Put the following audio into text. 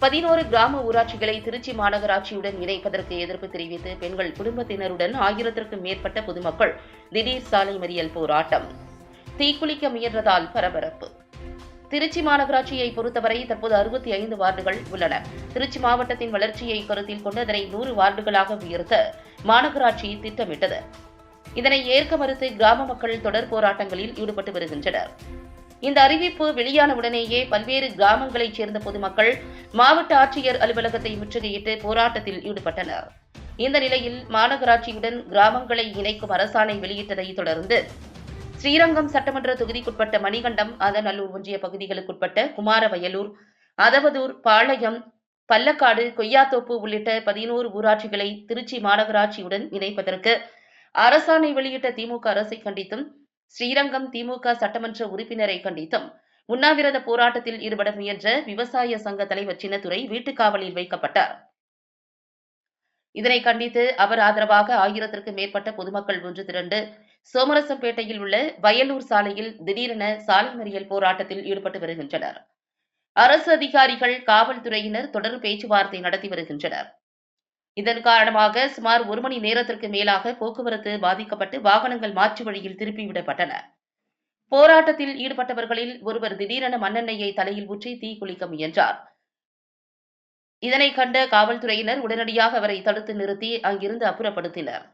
பதினோரு கிராம ஊராட்சிகளை திருச்சி மாநகராட்சியுடன் இணைப்பதற்கு எதிர்ப்பு தெரிவித்து பெண்கள் குடும்பத்தினருடன் ஆயிரத்திற்கும் மேற்பட்ட பொதுமக்கள் திடீர் சாலை மறியல் போராட்டம். தீக்குளிக்க முயன்றதால் பரபரப்பு. திருச்சி மாநகராட்சியை பொறுத்தவரை தற்போது அறுபத்தி ஐந்து வார்டுகள் உள்ளன. திருச்சி மாவட்டத்தின் வளர்ச்சியை கருத்தில் கொண்டு அதனை நூறு வார்டுகளாக உயர்த்த மாநகராட்சி திட்டமிட்டது. இதனை ஏற்க மறுத்து கிராம மக்கள் தொடர் போராட்டங்களில் ஈடுபட்டு வருகின்றனர். இந்த அறிவிப்பு வெளியான உடனேயே பல்வேறு கிராமங்களைச் சேர்ந்த பொதுமக்கள் மாவட்ட ஆட்சியர் அலுவலகத்தை முற்றுகையிட்டு போராட்டத்தில் ஈடுபட்டனர். இந்த நிலையில் மாநகராட்சியுடன் கிராமங்களை இணைக்கும் அரசாணை வெளியிட்டதை தொடர்ந்து ஸ்ரீரங்கம் சட்டமன்ற தொகுதிக்குட்பட்ட மணிகண்டம் அதநல்லூர் ஒன்றிய பகுதிகளுக்குட்பட்ட குமாரவயலூர் அதவதூர் பாளையம் பல்லக்காடு கொய்யாத்தோப்பு உள்ளிட்ட பதினோரு ஊராட்சிகளை திருச்சி மாநகராட்சியுடன் இணைப்பதற்கு அரசாணை வெளியிட்ட திமுக அரசை கண்டித்தும் ஸ்ரீரங்கம் திமுக சட்டமன்ற உறுப்பினரை கண்டித்தும் உண்ணாவிரத போராட்டத்தில் ஈடுபட முயன்ற விவசாய சங்க தலைவர் சின்னத்துறை வீட்டுக்காவலில் வைக்கப்பட்டார். இதனை கண்டித்து அவர் ஆதரவாக ஆயிரத்திற்கும் மேற்பட்ட பொதுமக்கள் ஒன்று திரண்டு சோமரசம்பேட்டையில் உள்ள வயலூர் சாலையில் திடீரென சாலை மறியல் போராட்டத்தில் ஈடுபட்டு வருகின்றனர். அரசு அதிகாரிகள் காவல்துறையினர் தொடர் பேச்சுவார்த்தை நடத்தி வருகின்றனர். இதன் காரணமாக சுமார் ஒரு மணி நேரத்திற்கு மேலாக போக்குவரத்து பாதிக்கப்பட்டு வாகனங்கள் மாற்று வழியில் திருப்பிவிடப்பட்டன போராட்டத்தில் ஈடுபட்டவர்களில் ஒருவர் திடீரென மண்ணெண்ணெயை தலையில் ஊற்றி தீ குளிக்க முயன்றார். இதனை கண்ட காவல்துறையினர் உடனடியாக அவரை தடுத்து நிறுத்தி அங்கிருந்து அப்புறப்படுத்தினர்.